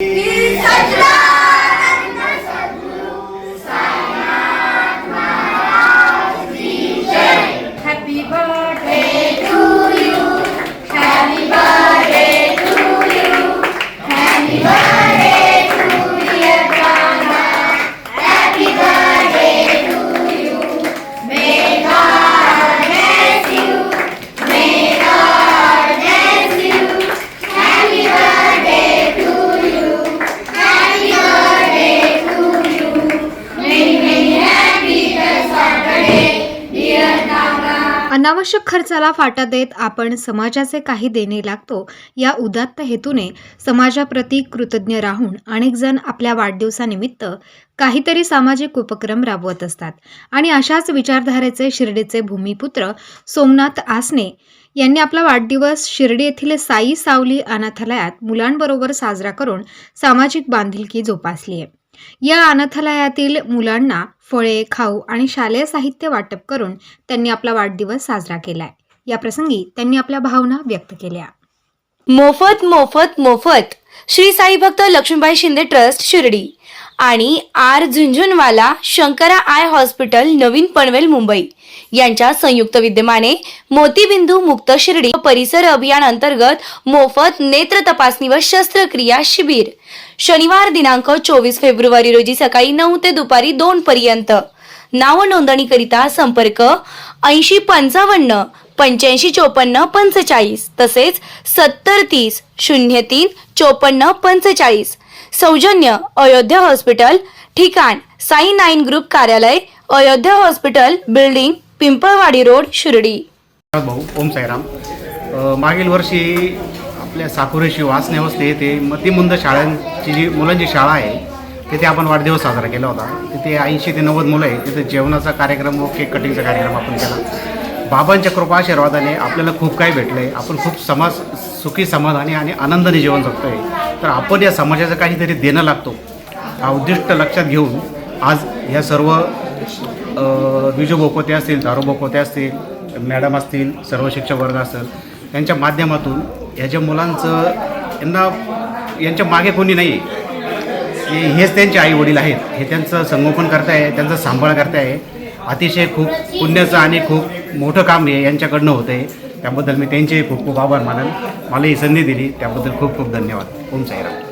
Yeah. अनावश्यक खर्चाला फाटा देत आपण समाजाचे काही देणे लागतो. या उदात्त हेतूने समाजाप्रती कृतज्ञ राहून अनेक जण आपल्या वाढदिवसानिमित्त काहीतरी सामाजिक उपक्रम राबवत असतात. आणि अशाच विचारधारेचे शिर्डीचे भूमिपुत्र सोमनाथ आसने यांनी आपला वाढदिवस शिर्डी येथील साई सावली अनाथालयात मुलांबरोबर साजरा करून सामाजिक बांधिलकी जोपासली आहे. या अनाथालयातील मुलांना फळे खाऊ आणि शालेय साहित्य वाटप करून त्यांनी आपला वाढदिवस साजरा केलाय. या प्रसंगी त्यांनी आपल्या भावना व्यक्त केल्या. मोफत मोफत मोफत. श्री साई भक्त लक्ष्मीबाई शिंदे ट्रस्ट शिर्डी. आणि R Jhunjhunwala Shankara eye hospital Navin Panvel Mumbai. यांच्या संयुक्त विद्यमाने मोतीबिंदू मुक्त शिर्डी परिसर अभियान अंतर्गत मोफत नेत्र तपासणी व शस्त्रक्रिया शिबिर. शनिवार दिनांक चोवीस फेब्रुवारी रोजी सकाळी नऊ ते दुपारी दोन पर्यंत. नाव नोंदणीकरिता संपर्क ऐंशी पंचावन्न पंच्याऐंशी चोपन्न पंचेचाळीस तसेच सत्तर तीस शून्य तीन चोपन्न पंचेचाळीस. सौजन्य अयोध्या हॉस्पिटल ठिकाण साई नाईन ग्रुप कार्यालय Ayodhya hospital building Pimpalwadi road Shirdi. भाऊ ओम साईराम. मागील वर्षी आपल्या साकुरेशी वासने वस्ती येथे मतिमुंद शाळांची जी मुलांची शाळा आहे तिथे आपण वाढदिवस साजरा केला होता. तिथे ऐंशी ते नव्वद मुलं आहे तिथे जेवणाचा कार्यक्रम व केक कटिंगचा कार्यक्रम आपण केला. बाबांच्या कृपा आशीर्वादाने आपल्याला खूप काही भेटलं आहे आपण खूप समाज सुखी समाधानी आणि आनंदाने जीवन जगतो आहे तर आपण या समाजाचं काहीतरी देणं लागतो. हा उद्दिष्ट लक्षात घेऊन आज या सर्व विजू बोकोते असतील दारू बोकोते असतील मॅडम असतील सर्व शिक्षक वर्ग असेल यांच्या माध्यमातून ह्याच्या मुलांचं यांना यांच्या मागे कोणी नाही आहे हेच त्यांचे आई वडील आहेत. हे त्यांचं संगोपन करताय त्यांचा सांभाळ करताय. अतिशय खूप पुण्याचं आणि खूप मोठं काम हे यांच्याकडनं होतं आहे त्याबद्दल मी त्यांचे खूप खूप आभार मानेल मला ही संधी दिली. त्याबद्दल खूप खूप धन्यवाद. ओम साईराम.